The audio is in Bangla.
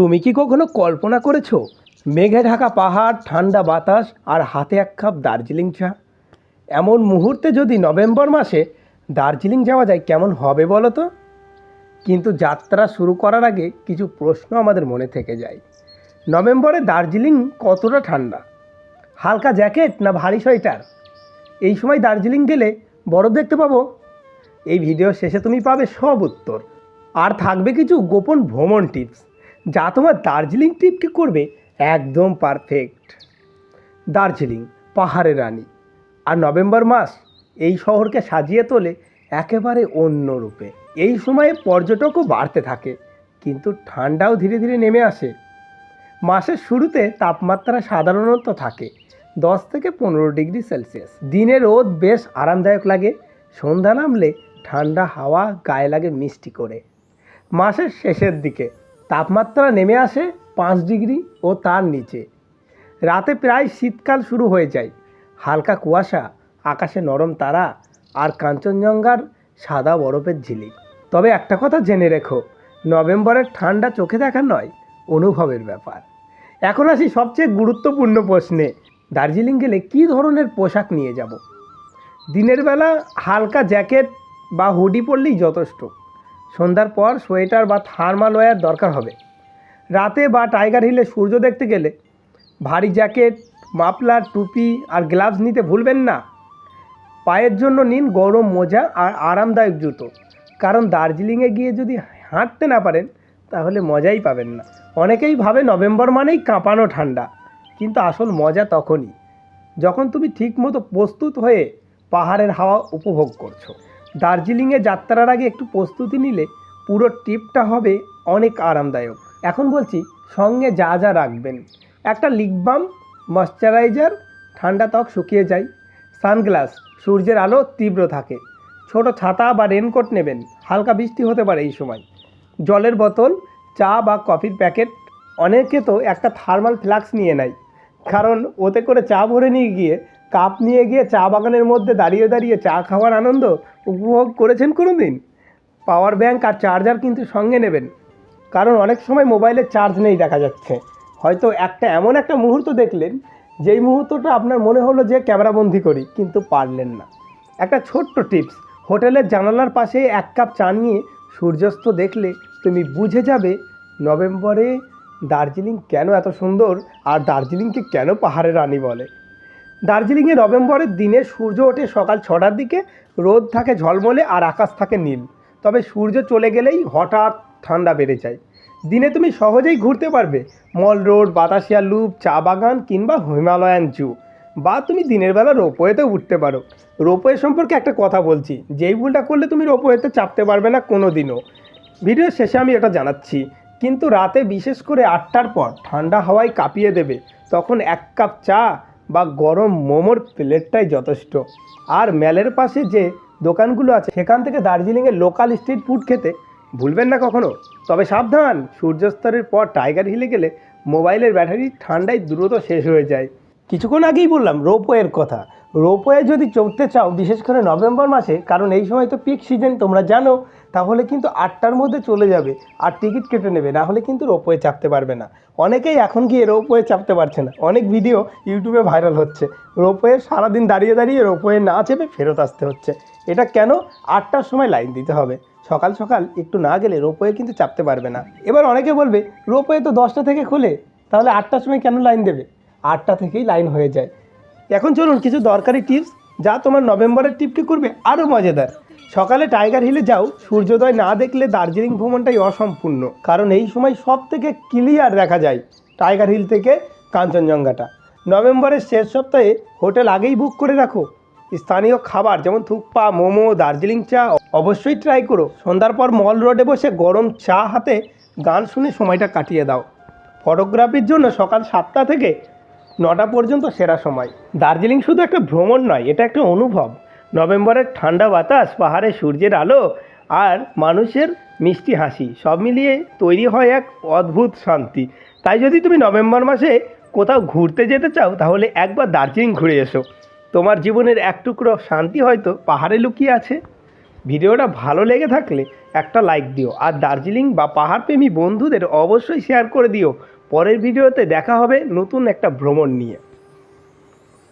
তুমি কি কখনো কল্পনা করেছ, মেঘে ঢাকা পাহাড়, ঠান্ডা বাতাস আর হাতে এক কাপ দার্জিলিং চা? এমন মুহূর্তে যদি নভেম্বর মাসে দার্জিলিং যাওয়া যায়, কেমন হবে বলো তো? কিন্তু যাত্রা শুরু করার আগে কিছু প্রশ্ন আমাদের মনে থেকে যায়। নভেম্বরে দার্জিলিং কতটা ঠান্ডা? হালকা জ্যাকেট না ভারী সোয়েটার? এই সময় দার্জিলিং গেলে বরফ দেখতে পাবো। এই ভিডিও শেষে তুমি পাবে সব উত্তর। আর থাকবে কিছু গোপন ভ্রমণ টিপস। যা তোমার দার্জিলিং ট্রিপকে করবে একদম পারফেক্ট দার্জিলিং, পাহাড়ের রানী। আর নভেম্বর মাস এই শহরকে সাজিয়ে তোলে একেবারে অন্য রূপে। এই সময়ে পর্যটকও বাড়তে থাকে, কিন্তু ঠান্ডাও ধীরে ধীরে নেমে আসে। মাসের শুরুতে তাপমাত্রা সাধারণত থাকে দশ থেকে পনেরো ডিগ্রি সেলসিয়াস। দিনে রোদ বেশ আরামদায়ক লাগে, সন্ধ্যা নামলে ঠান্ডা হাওয়া গায়ে লাগে মিষ্টি করে। মাসের শেষের দিকে তাপমাত্রা নেমে আসে পাঁচ ডিগ্রি ও তার নিচে। রাতে প্রায় শীতকাল শুরু হয়ে যায়। হালকা কুয়াশা, আকাশে নরম তারা আর কাঞ্চনজঙ্ঘার সাদা বরফের ঝিলিক তবে একটা কথা জেনে রেখো, নভেম্বরের ঠান্ডা চোখে দেখা নয়, অনুভবের ব্যাপার। এখন আসি সবচেয়ে গুরুত্বপূর্ণ প্রশ্নে, দার্জিলিং গেলে কী ধরনের পোশাক নিয়ে যাব? দিনের বেলা হালকা জ্যাকেট বা হুডি পরলেই যথেষ্ট। সন্ধ্যার পর সোয়েটার বা থার্মাল ওয়্যার দরকার হবে। রাতে বা টাইগার হিলে সূর্য দেখতে গেলে ভারী জ্যাকেট, মাফলার, টুপি আর গ্লাভস নিতে ভুলবেন না। পায়ের জন্য নিন গরম মোজা আর আরামদায়ক জুতো। কারণ দার্জিলিংয়ে গিয়ে যদি হাঁটতে না পারেন, তাহলে মজাই পাবেন না। অনেকেই ভাবে নভেম্বর মানেই কাঁপানো ঠান্ডা, কিন্তু আসল মজা তখনই, যখন তুমি ঠিকমতো প্রস্তুত হয়ে পাহাড়ের হাওয়া উপভোগ করছ। দার্জিলিংয়ে যাত্রার আগে একটু প্রস্তুতি নিলে পুরো ট্রিপটা হবে অনেক আরামদায়ক। এখন বলছি, সঙ্গে যা যা রাখবেন। একটা লিপ বাম ময়শ্চারাইজার ঠান্ডা ত্বক শুকিয়ে যায়, সানগ্লাস, সূর্যের আলো তীব্র থাকে। ছোট ছাতা বা রেনকোট নেবেন, হালকা বৃষ্টি হতে পারে এই সময়। জলের বোতল, চা বা কফির প্যাকেট, অনেকে তো একটা থার্মাল ফ্লাক্স নিয়ে নেয়। কারণ ওতে করে চা ভরে নিয়ে গিয়ে, কাপ নিয়ে গিয়ে চা বাগানের মধ্যে দাঁড়িয়ে দাঁড়িয়ে চা খাওয়ার আনন্দ উপভোগ করেছেন কোনো দিন পাওয়ার ব্যাঙ্ক আর চার্জার কিন্তু সঙ্গে নেবেন। কারণ অনেক সময় মোবাইলে চার্জ নেই দেখা যাচ্ছে। হয়তো একটা এমন একটা মুহূর্ত দেখলেন, যেই মুহূর্তটা আপনার মনে হলো যে ক্যামেরাবন্দি করি, কিন্তু পারলেন না। একটা ছোট্ট টিপস, হোটেলের জানালার পাশে এক কাপ চা নিয়ে সূর্যাস্ত দেখলে তুমি বুঝে যাবে নভেম্বরে দার্জিলিং কেন এত সুন্দর আর দার্জিলিংকে কেন পাহাড়ের রানী বলে। দার্জিলিংয়ে নভেম্বরের দিনে সূর্য ওঠে সকাল ছটার দিকে, রোদ থাকে ঝলমলে আর আকাশ থাকে নীল। তবে সূর্য চলে গেলেই হঠাৎ ঠান্ডা বেড়ে যায়। দিনে তুমি সহজেই ঘুরতে পারবে। মল রোড বাতাসিয়া লুপ, চা বাগান কিংবা হিমালয়ান জু। বা তুমি দিনের বেলা রোপওয়েতেও উঠতে পারো। রোপওয়ে সম্পর্কে একটা কথা বলছি। যেই ভুলটা করলে তুমি রোপওয়েতে চাপতে পারবে না কোনো দিনও ভিডিওর শেষে আমি এটা জানাচ্ছি। কিন্তু রাতে বিশেষ করে আটটার পর ঠান্ডা হাওয়ায় কাঁপিয়ে দেবে। তখন এক কাপ চা বা গরম মোমোর প্লেটটাই যথেষ্ট। আর ম্যালের পাশে যে দোকানগুলো আছে, সেখান থেকে দার্জিলিংয়ের লোকাল স্ট্রিট ফুড খেতে ভুলবেন না কখনো। তবে সাবধান সূর্যস্তরের পর টাইগার হিলে গেলে মোবাইলের ব্যাটারি ঠান্ডায় দ্রুত শেষ হয়ে যায়। কিছুক্ষণ আগেই বললাম, রোপওয়ের কথা। রোপওয়ে যদি চড়তে চাও, বিশেষ করে নভেম্বর মাসে, কারণ এই সময় তো পিক সিজন তোমরা জানো, তাহলে কিন্তু আটটার মধ্যে চলে যাবে আর টিকিট কেটে নেবে, না হলে কিন্তু রোপওয়ে চাপতে পারবে না। অনেকেই এখন গিয়ে রোপওয়ে চাপতে পারছে না। অনেক ভিডিও ইউটিউবে ভাইরাল হচ্ছে। রোপওয়ে সারাদিন দাঁড়িয়ে দাঁড়িয়ে রোপওয়ে না চেপে ফেরত আসতে হচ্ছে। এটা কেন? আটটার সময় লাইন দিতে হবে। সকাল সকাল একটু না গেলে রোপওয়ে কিন্তু চাপতে পারবে না। এবার অনেকে বলবে, রোপওয়ে তো দশটা থেকে খোলে, তাহলে আটটার সময় কেন লাইন দেবে? আটটা থেকেই লাইন হয়ে যায়। এখন চলুন কিছু দরকারি টিপস যা তোমার নভেম্বরের ট্রিপকে করবে আরও মজাদার। সকালে টাইগার হিলে যাও, সূর্যোদয় না দেখলে দার্জিলিং ভ্রমণটাই অসম্পূর্ণ, কারণ এই সময় সব থেকে ক্লিয়ার দেখা যায় টাইগার হিল থেকে কাঞ্চনজঙ্ঘাটা। নভেম্বরের শেষ সপ্তাহে হোটেল আগেই বুক করে রাখো। স্থানীয় খাবার যেমন থুকপা মোমো, দার্জিলিং চা অবশ্যই ট্রাই করো। সন্ধ্যার পর মল রোডে বসে গরম চা হাতে গান শুনে সময়টা কাটিয়ে দাও। ফটোগ্রাফির জন্য সকাল সাতটা থেকে নটা পর্যন্ত সেরা সময়। দার্জিলিং শুধু একটা ভ্রমণ নয়, এটা একটা অনুভব। নভেম্বরের ঠান্ডা বাতাস, পাহাড়ে সূর্যের আলো আর মানুষের মিষ্টি হাসি, সব মিলিয়ে তৈরি হয় এক অদ্ভুত শান্তি। তাই যদি তুমি নভেম্বর মাসে কোথাও ঘুরতে যেতে চাও, তাহলে একবার দার্জিলিং ঘুরে এসো। তোমার জীবনের এক টুকরো শান্তি হয়তো পাহাড়ে লুকিয়ে আছে। ভিডিওটা ভালো লেগে থাকলে একটা লাইক দিও। আর দার্জিলিং বা পাহাড়প্রেমী বন্ধুদের অবশ্যই শেয়ার করে দিও। পরের ভিডিওতে দেখা হবে নতুন একটা ভ্রমণ নিয়ে।